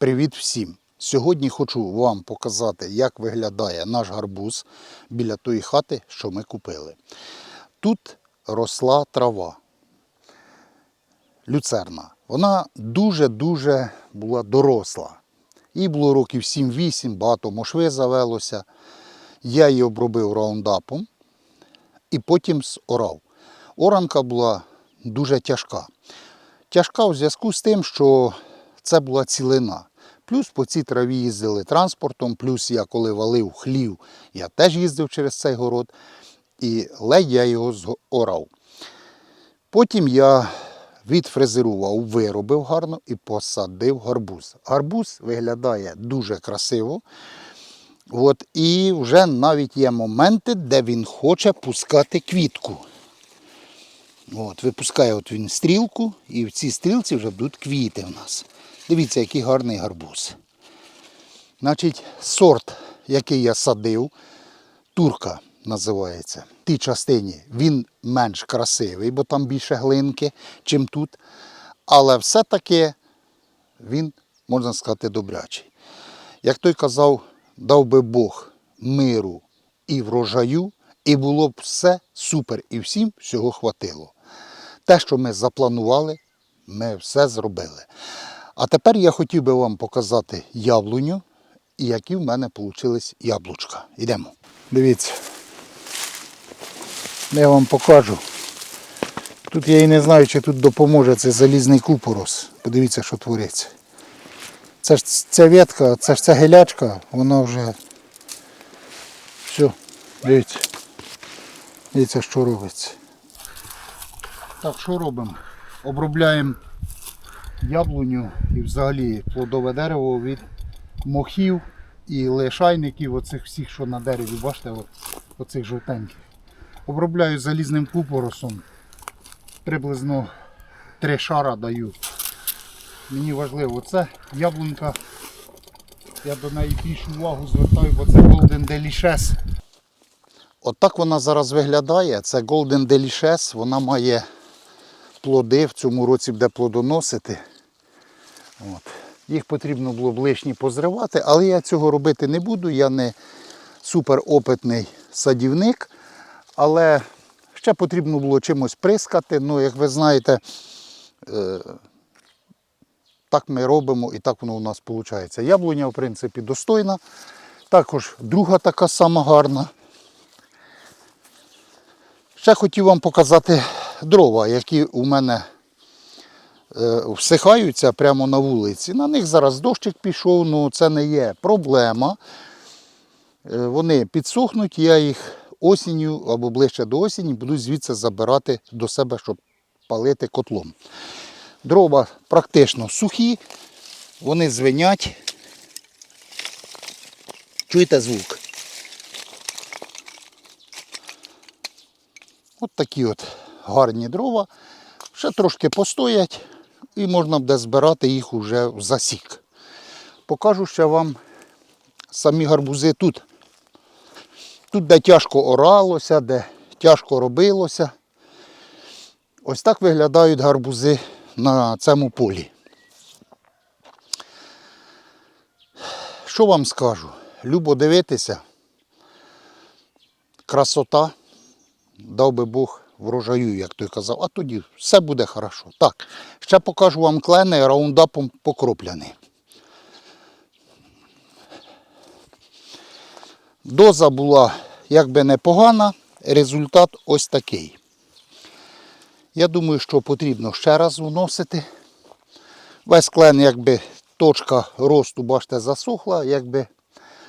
Привіт всім! Сьогодні хочу вам показати, як виглядає наш гарбуз біля тої хати, що ми купили. Тут росла трава, люцерна. Вона дуже-дуже була доросла. Їй було років 7-8, багато мошви завелося. Я її обробив раундапом і потім зорав. Оранка була дуже тяжка. Тяжка у зв'язку з тим, що це була цілина. Плюс по цій траві їздили транспортом, плюс я коли валив хлів, я теж їздив через цей город, і ледь я його зорав. Потім я відфрезерував, виробив гарно і посадив гарбуз. Гарбуз виглядає дуже красиво. От, і вже навіть є моменти, де він хоче пускати квітку. От, випускає от він стрілку, і в цій стрілці вже будуть квіти в нас. Дивіться, який гарний гарбуз. Значить, сорт, який я садив, турка називається. В тій частині він менш красивий, бо там більше глинки, чим тут. Але все-таки він, можна сказати, добрячий. Як той казав, дав би Бог миру і врожаю, і було б все супер, і всім всього хватило. Те, що ми запланували, ми все зробили. А тепер я хотів би вам показати яблуню і які в мене вийшли яблучка. Йдемо. Дивіться. Я вам покажу. Тут я і не знаю, чи тут допоможе цей залізний купорос. Подивіться, що твориться. Це ж ця ветка, це ж ця гелячка, вона вже все, дивіться. Дивіться, що робиться. Так, що робимо? Обробляємо яблуню і взагалі плодове дерево від мохів і лишайників, оцих всіх, що на дереві, бачите, от, оцих жовтеньких. Обробляю залізним купоросом. Приблизно три шара даю. Мені важливо, це яблунька. Я до неї більшу увагу звертаю, бо це Golden Delicious. Отак вона зараз виглядає. Це Golden Delicious. Вона має плоди в цьому році буде плодоносити. От. Їх потрібно було б лишні позривати, але я цього робити не буду. Я не суперопитний садівник, але ще потрібно було чимось прискати. Ну, як ви знаєте, е, так ми робимо і так воно у нас виходить. Яблуня, в принципі, достойна. Також друга така сама гарна. Ще хотів вам показати дрова, які у мене е, всихаються прямо на вулиці. На них зараз дощик пішов, ну це не є проблема. Е, Вони підсохнуть, я їх осінню або ближче до осені буду звідси забирати до себе, щоб палити котлом. Дрова практично сухі, вони звенять. Чуєте звук? От такі от гарні дрова. Ще трошки постоять і можна буде збирати їх уже в засік. Покажу ще вам самі гарбузи тут. Тут, де тяжко оралося, де тяжко робилося. Ось так виглядають гарбузи на цьому полі. Що вам скажу? Любо дивитися. Красота. Дав би Бог врожаю, як той казав, а тоді все буде хорошо. Так, ще покажу вам клени раундапом покропляний. Доза була якби непогана, результат ось такий. Я думаю, що потрібно ще раз вносити. Весь клен, якби точка росту, бачите, засохла, якби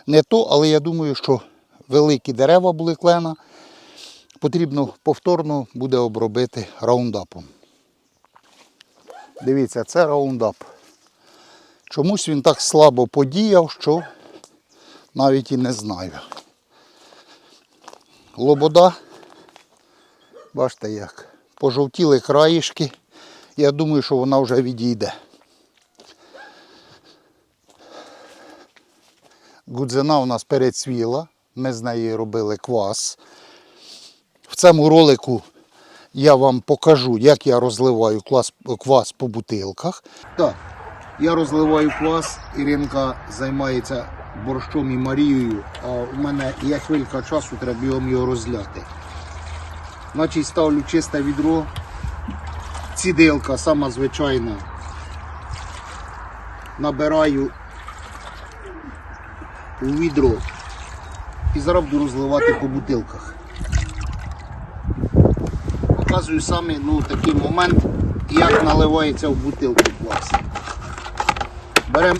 не то, але я думаю, що великі дерева були клена. Потрібно повторно буде обробити раундапом. Дивіться, це раундап. Чомусь він так слабо подіяв, що навіть і не знаю. Лобода, бачите як, пожовтіли країшки. Я думаю, що вона вже відійде. Гудзина у нас перецвіла, ми з неї робили квас. В цьому ролику я вам покажу, як я розливаю квас, квас по бутилках. Так, Я розливаю квас, Іринка займається борщом і Марією, а в мене є хвилька часу, треба його розляти. Значить ставлю чисте відро, цідилка, сама звичайна. Набираю у відро і зараз буду розливати по бутилках. Показую саме ну, такий момент, як наливається в бутилку квас. Беремо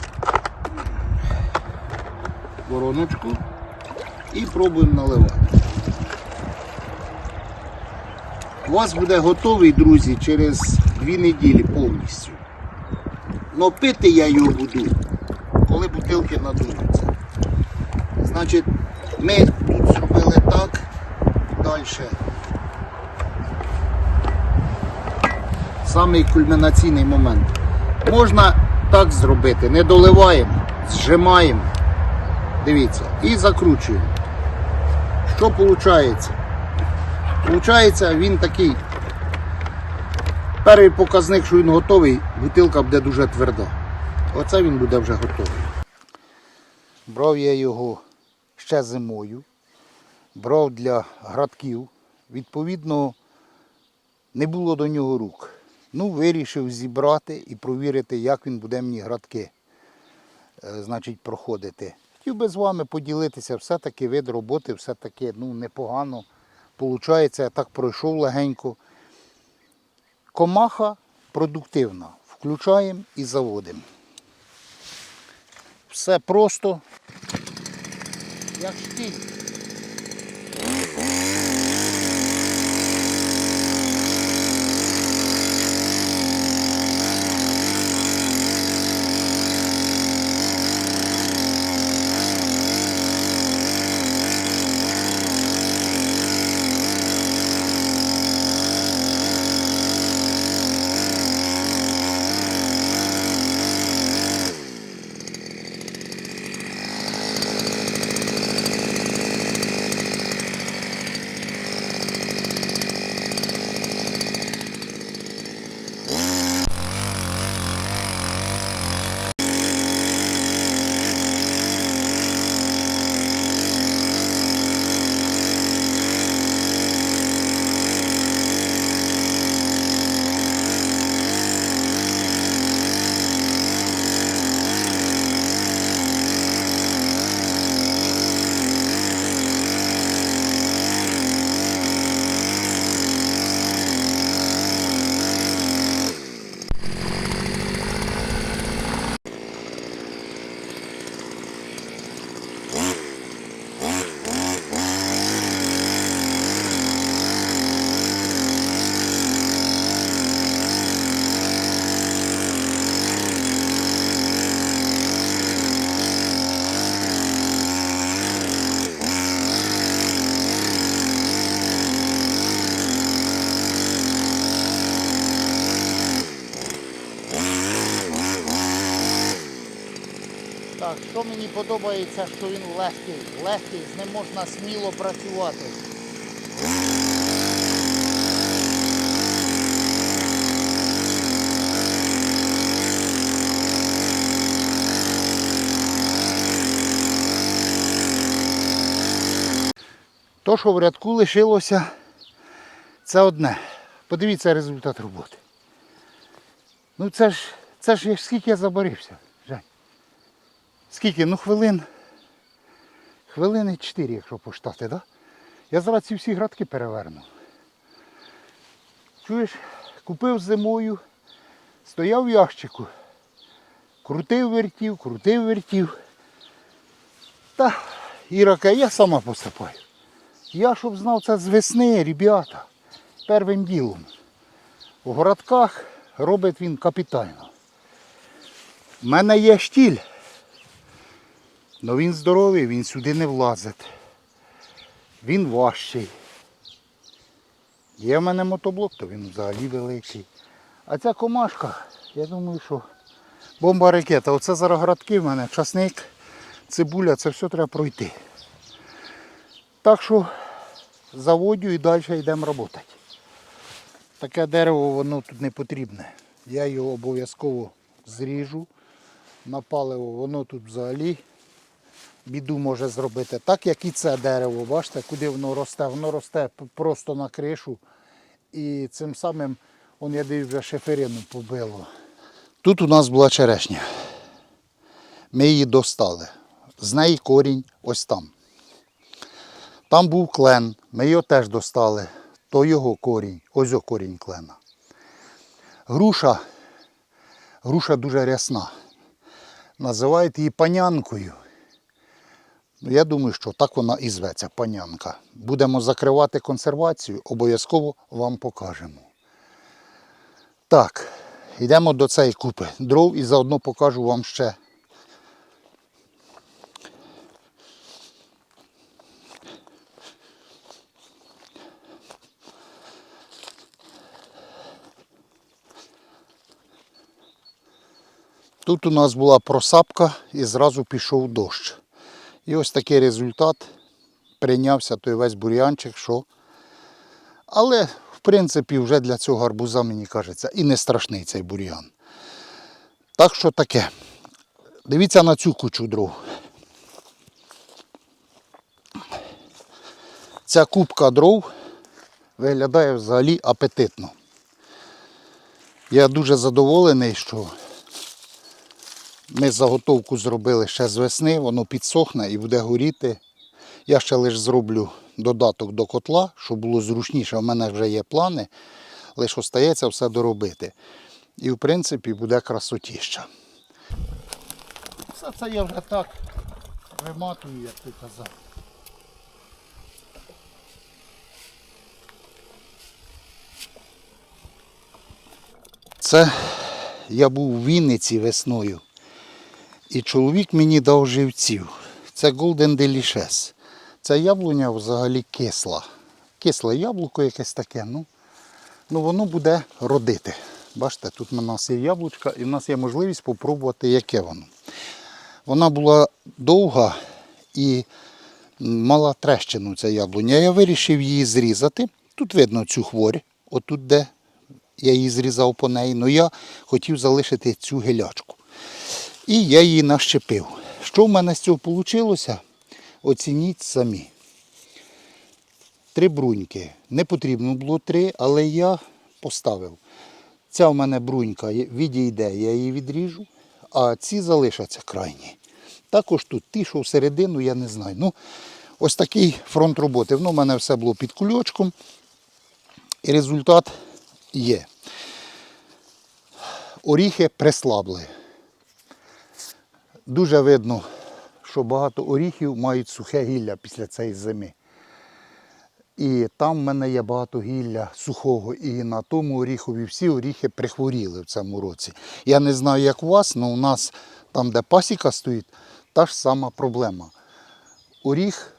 вороночку і пробуємо наливати. Квас буде готовий, друзі, через дві неділі повністю. Но пити я його буду, коли бутилки надуються. Значить, ми тут зробили так, далі. Самий кульмінаційний момент. Можна так зробити, не доливаємо, зжимаємо. Дивіться, і закручуємо. Що виходить? Получається, він такий. Перший показник, що він готовий, бутилка буде дуже тверда. Оце він буде вже готовий. Брав я його ще зимою, брав для градків. Відповідно, не було до нього рук. Ну, вирішив зібрати і провірити, як він буде мені градки е, значить, проходити. Хотів би з вами поділитися, все-таки вид роботи, все-таки ну, непогано. Получається, я так пройшов легенько. Комаха продуктивна. Включаємо і заводимо. Все просто. Як штіль. Подобається, що він легкий, легкий, з ним можна сміло працювати. То, що в рядку лишилося, це одне. Подивіться результат роботи. Ну це ж, це ж скільки я заборився. Скільки? Ну хвилин. Хвилини 4, якщо поштати, да? Я зараз ці всі градки переверну. Чуєш, купив зимою, стояв в ящику, крутив вертів, крутив вертів. Та Іра каже, я сама поступаю. Я щоб знав це з весни, ребята, первим ділом. У городках робить він капітально. У мене є штіль. Але він здоровий, він сюди не влазить. Він важчий. Є в мене мотоблок, то він взагалі великий. А ця комашка, я думаю, що бомба ракета. Оце зараз градки в мене, часник, цибуля, це все треба пройти. Так що заводю і далі йдемо працювати. Таке дерево воно тут не потрібне. Я його обов'язково зріжу, на паливо, воно тут взагалі біду може зробити. Так як і це дерево, бачите, куди воно росте. Воно росте просто на кришу. І цим самим, он, я дивлюсь, вже шиферину побило. Тут у нас була черешня. Ми її достали. З неї корінь ось там. Там був клен, ми його теж достали. То його корінь, ось о корінь клена. Груша, груша дуже рясна. Називають її панянкою. Ну, я думаю, що так вона і зветься панянка. Будемо закривати консервацію, обов'язково вам покажемо. Так, йдемо до цієї купи дров і заодно покажу вам ще. Тут у нас була просапка і зразу пішов дощ. І ось такий результат. Прийнявся той весь бур'янчик, що. Але, в принципі, вже для цього гарбуза, мені кажеться, і не страшний цей бур'ян. Так що таке. Дивіться на цю кучу дров. Ця кубка дров виглядає взагалі апетитно. Я дуже задоволений, що ми заготовку зробили ще з весни, воно підсохне і буде горіти. Я ще лише зроблю додаток до котла, щоб було зручніше. У мене вже є плани, лише остається все доробити. І в принципі буде красотіща. Все це я вже так виматую, як ти казав. Це я був у Вінниці весною. І чоловік мені дав живців. Це Golden Delicious. Це яблуня взагалі кисла. Кисле яблуко якесь таке. Ну, ну воно буде родити. Бачите, тут у нас є яблучка і в нас є можливість спробувати, яке воно. Вона була довга і мала трещину ця яблуня. Я вирішив її зрізати. Тут видно цю хворь, отут де я її зрізав по неї, але я хотів залишити цю гілячку. І я її нащепив. Що в мене з цього вийшло? Оцініть самі. Три бруньки. Не потрібно було три, але я поставив. Ця в мене брунька відійде, я її відріжу, а ці залишаться крайні. Також тут ті, що всередину, я не знаю. Ну, ось такий фронт роботи. Воно в мене все було під кульочком. І результат є. Оріхи прислабли. Дуже видно, що багато оріхів мають сухе гілля після цієї зими. І там в мене є багато гілля сухого, і на тому оріхові всі оріхи прихворіли в цьому році. Я не знаю, як у вас, але у нас там, де пасіка стоїть, та ж сама проблема. Оріх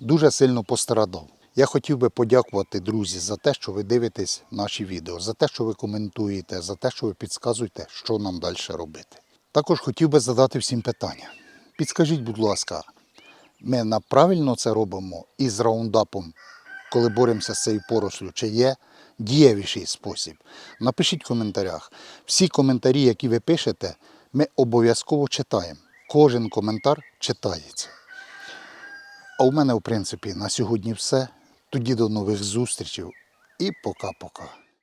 дуже сильно пострадав. Я хотів би подякувати друзі за те, що ви дивитесь наші відео, за те, що ви коментуєте, за те, що ви підказуєте, що нам далі робити. Також хотів би задати всім питання. Підскажіть, будь ласка, ми правильно це робимо із раундапом, коли боремося з цією порослю, чи є дієвіший спосіб? Напишіть в коментарях. Всі коментарі, які ви пишете, ми обов'язково читаємо. Кожен коментар читається. А у мене, в принципі, на сьогодні все. Тоді до нових зустрічей і пока-пока.